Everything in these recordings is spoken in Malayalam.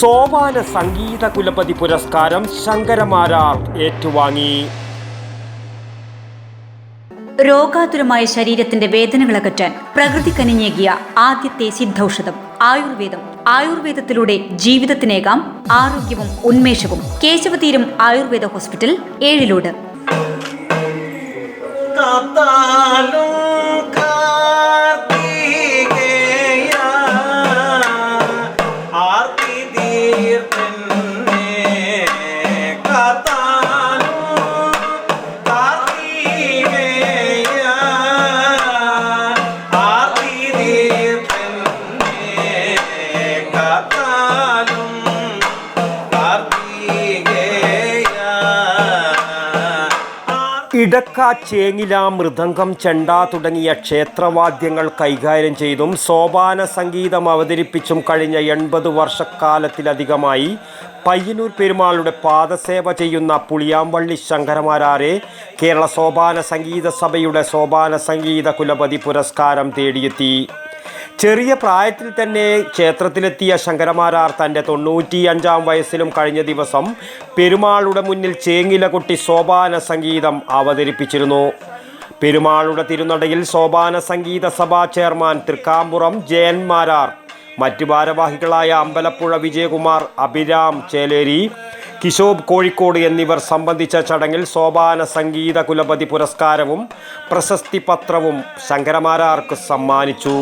സോപാന സംഗീത കുലപതി പുരസ്കാരം ശങ്കരമാരാർ ഏറ്റുവാങ്ങി. രോഗാതുരമായ ശരീരത്തിന്റെ വേദനകളകറ്റാൻ പ്രകൃതി കനിഞ്ഞേകിയ ആദ്യത്തെ സിദ്ധൌഷധം ആയുർവേദം. ആയുർവേദത്തിലൂടെ ജീവിതത്തിനേകാം ആരോഗ്യവും ഉന്മേഷവും. കേശവതീരം ആയുർവേദ ഹോസ്പിറ്റൽ ഏഴിലോട്. കാത്താലും ഇടക്ക ചേങ്ങില മൃദംഗം ചെണ്ട തുടങ്ങിയ ക്ഷേത്രവാദ്യങ്ങൾ കൈകാര്യം ചെയ്തും സോപാന സംഗീതം അവതരിപ്പിച്ചും കഴിഞ്ഞ എൺപത് വർഷക്കാലത്തിലധികമായി പയ്യന്നൂർ പെരുമാളുടെ പാദസേവ ചെയ്യുന്ന പുളിയാമ്പള്ളി ശങ്കരമാരാരെ കേരള സോപാന സംഗീത സഭയുടെ സോപാന സംഗീത കുലപതി പുരസ്കാരം തേടിയെത്തി. ചെറിയ പ്രായത്തിൽ തന്നെ ക്ഷേത്രത്തിലെത്തിയ ശങ്കരമാരാർ തന്റെ തൊണ്ണൂറ്റി അഞ്ചാം വയസ്സിലും കഴിഞ്ഞ ദിവസം പെരുമാളുടെ മുന്നിൽ ചേങ്ങില കൊട്ടി സോപാന സംഗീതം അവതരിപ്പിച്ചിരുന്നു. പെരുമാളുടെ തിരുനടയിൽ സോപാന സംഗീത സഭാ ചെയർമാൻ തൃക്കാമ്പുറം ജയൻ മാരാർ മറ്റു ഭാരവാഹികളായ അമ്പലപ്പുഴ വിജയകുമാർ അഭിരാം ചേലേരി കിശോബ് കോഴിക്കോട് എന്നിവർ സംബന്ധിച്ച ചടങ്ങിൽ സോപാന സംഗീത കുലപതി പുരസ്കാരവും പ്രശസ്തി പത്രവും ശങ്കരമാരാർക്ക് സമ്മാനിച്ചു.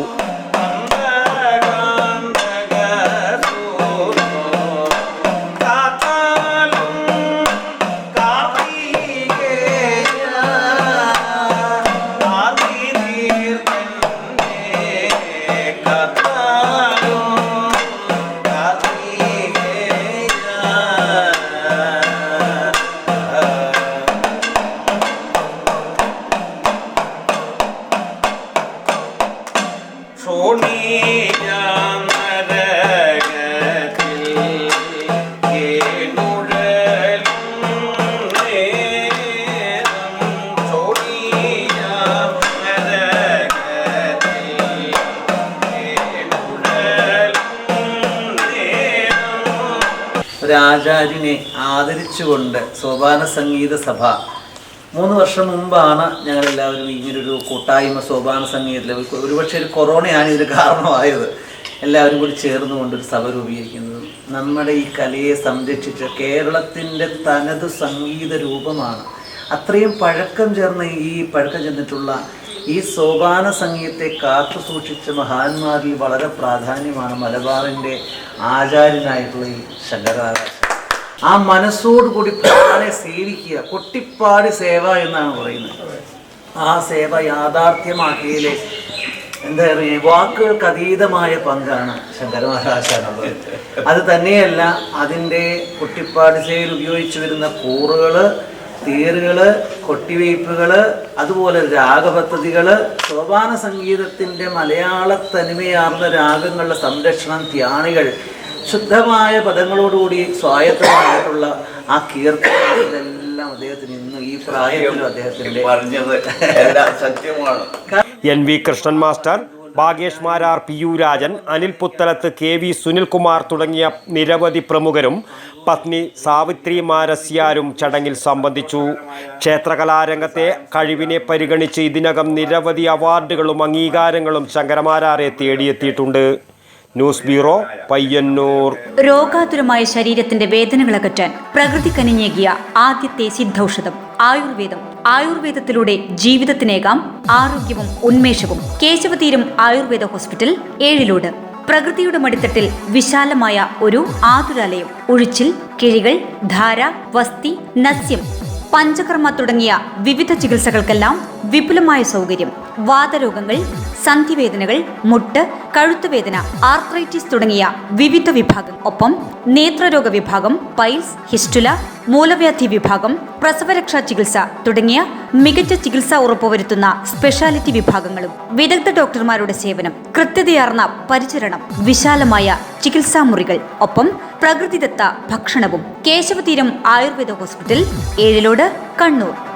ഒരാചാര്യനെ ആദരിച്ചുകൊണ്ട് സോപാന സംഗീത സഭ മൂന്ന് വർഷം മുമ്പാണ് ഞങ്ങളെല്ലാവരും ഇങ്ങനൊരു കൂട്ടായ്മ സോപാന സംഗീതത്തിൽ ഒരു- ഒരുപക്ഷെ ഒരു കൊറോണയാണ് ഇതിന് കാരണമായത്. എല്ലാവരും കൂടി ചേർന്നുകൊണ്ട് ഒരു സഭ രൂപീകരിക്കുന്നത്. നമ്മുടെ ഈ കലയെ സംരക്ഷിച്ച കേരളത്തിന്റെ തനത് സംഗീത രൂപമാണ്. അത്രയും പഴക്കം ചേർന്ന ഈ പഴക്കം ചെന്നിട്ടുള്ള ഈ സോപാന സംഗീതത്തെ കാത്തു സൂക്ഷിച്ച മഹാന്മാരിൽ വളരെ പ്രാധാന്യമാണ് മലബാറിന്റെ ആചാര്യനായിട്ടുള്ള ഈ ശങ്കരാചാര്യ. ആ മനസ്സോടുകൂടി ഭഗവാനെ സേവിക്കുക. കൊട്ടിപ്പാടി സേവ എന്നാണ് പറയുന്നത്. ആ സേവ യാഥാർത്ഥ്യമാക്കിയതിലെ എന്താ പറയുക വാക്കുകൾക്ക് അതീതമായ പങ്കാണ് ശങ്കര മഹാരാശാന അത് തന്നെയല്ല അതിന്റെ കൊട്ടിപ്പാടി സേവയിൽ ഉപയോഗിച്ചു വരുന്ന കൂറുകൾ തീറുകൾ കൊട്ടിവയ്പ്പുകൾ അതുപോലെ രാഗപദ്ധതികൾ സോപാന സംഗീതത്തിന്റെ മലയാള തനിമയാർന്ന രാഗങ്ങളുടെ സംരക്ഷണം ധ്യാനികൾ ശുദ്ധമായ പദങ്ങളോടുകൂടി സ്വായത്തമായിട്ടുള്ള ആ കീർത്തനങ്ങളെല്ലാം അദ്ദേഹത്തിന് ഇന്ന് ഈ പ്രായത്തിലും അദ്ദേഹത്തിന്റെ പറഞ്ഞത് എല്ലാം സത്യമാണ്. N V Krishnan master Bhagesh Marar P U Rajan Anil Puthalath K V Sunilkumar തുടങ്ങിയ നിരവധി പ്രമുഖരും പത്നി സാവിത്രി മാരസ്യാരും ചടങ്ങിൽ സംബന്ധിച്ചു. ക്ഷേത്രകലാരംഗത്തെ കഴിവിനെ പരിഗണിച്ച് ഇതിനകം നിരവധി അവാർഡുകളും അംഗീകാരങ്ങളും ശങ്കരമാരാറെ തേടിയെത്തിയിട്ടുണ്ട്. News bureau Payyanur. രോഗാതുരമായ ശരീരത്തിന്റെ വേദനകളകറ്റാൻ പ്രകൃതി കനിഞ്ഞേകിയ ആദ്യത്തെ സിദ്ധൌഷധം ആയുർവേദം. ആയുർവേദത്തിലൂടെ ജീവിതത്തിനേകാം ആരോഗ്യവും ഉന്മേഷവും. കേശവതീരം ആയുർവേദ ഹോസ്പിറ്റൽ ഏഴിലോട്. പ്രകൃതിയുടെ മടിത്തട്ടിൽ വിശാലമായ ഒരു ആതുരാലയം. ഒഴിച്ചിൽ കിഴികൾ ധാര വസ്തി നസ്യം. പഞ്ചകർമ്മ തുടങ്ങിയ വിവിധ ചികിത്സകൾക്കെല്ലാം വിപുലമായ സൗകര്യം. വാതരോഗങ്ങൾ സന്ധിവേദനകൾ മുട്ട് കഴുത്തുവേദന ആർത്രൈറ്റിസ് തുടങ്ങിയ വിവിധ വിഭാഗം ഒപ്പം നേത്രരോഗ വിഭാഗം പൈൽസ് ഹിസ്റ്റുല മൂലവ്യാധി വിഭാഗം പ്രസവരക്ഷാ ചികിത്സ തുടങ്ങിയ മികച്ച ചികിത്സ ഉറപ്പുവരുത്തുന്ന സ്പെഷ്യാലിറ്റി വിഭാഗങ്ങളും. വിദഗ്ധ ഡോക്ടർമാരുടെ സേവനം കൃത്യതയാർന്ന പരിചരണം വിശാലമായ ചികിത്സാ മുറികൾ. ഒപ്പം പ്രകൃതിദത്ത ഭക്ഷണവും കേശവതീരം ആയുർവേദ ഹോസ്പിറ്റൽ ഏഴിലോട് കണ്ണൂർ.